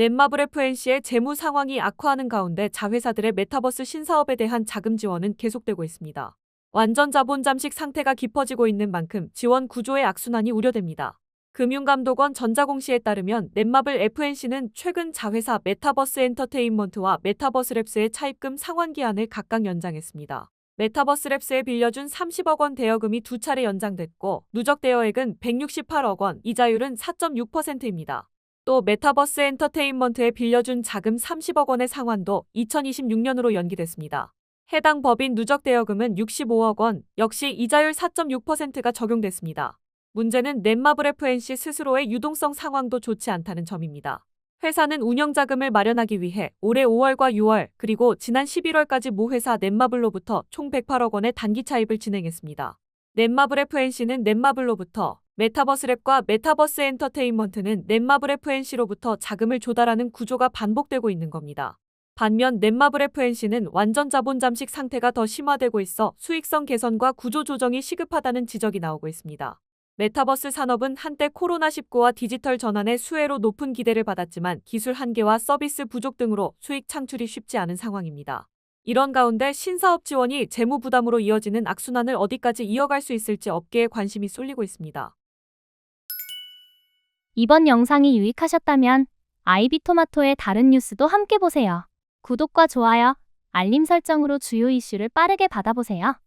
넷마블 FNC의 재무 상황이 악화하는 가운데 자회사들의 메타버스 신사업에 대한 자금 지원은 계속되고 있습니다. 완전 자본 잠식 상태가 깊어지고 있는 만큼 지원 구조의 악순환이 우려됩니다. 금융감독원 전자공시에 따르면 넷마블 FNC는 최근 자회사 메타버스 엔터테인먼트와 메타버스 랩스의 차입금 상환 기한을 각각 연장했습니다. 메타버스 랩스에 빌려준 30억 원 대여금이 두 차례 연장됐고 누적 대여액은 168억 원, 이자율은 4.6%입니다. 또 메타버스 엔터테인먼트에 빌려준 자금 30억 원의 상환도 2026년으로 연기됐습니다. 해당 법인 누적 대여금은 65억 원, 역시 이자율 4.6%가 적용됐습니다. 문제는 넷마블 FNC 스스로의 유동성 상황도 좋지 않다는 점입니다. 회사는 운영 자금을 마련하기 위해 올해 5월과 6월 그리고 지난 11월까지 모 회사 넷마블로부터 총 108억 원의 단기 차입을 진행했습니다. 넷마블 FNC는 넷마블로부터 메타버스 랩과 메타버스 엔터테인먼트는 넷마블 FNC로부터 자금을 조달하는 구조가 반복되고 있는 겁니다. 반면 넷마블 FNC는 완전 자본 잠식 상태가 더 심화되고 있어 수익성 개선과 구조 조정이 시급하다는 지적이 나오고 있습니다. 메타버스 산업은 한때 코로나19와 디지털 전환의 수혜로 높은 기대를 받았지만 기술 한계와 서비스 부족 등으로 수익 창출이 쉽지 않은 상황입니다. 이런 가운데 신사업 지원이 재무 부담으로 이어지는 악순환을 어디까지 이어갈 수 있을지 업계에 관심이 쏠리고 있습니다. 이번 영상이 유익하셨다면 아이비 토마토의 다른 뉴스도 함께 보세요. 구독과 좋아요, 알림 설정으로 주요 이슈를 빠르게 받아보세요.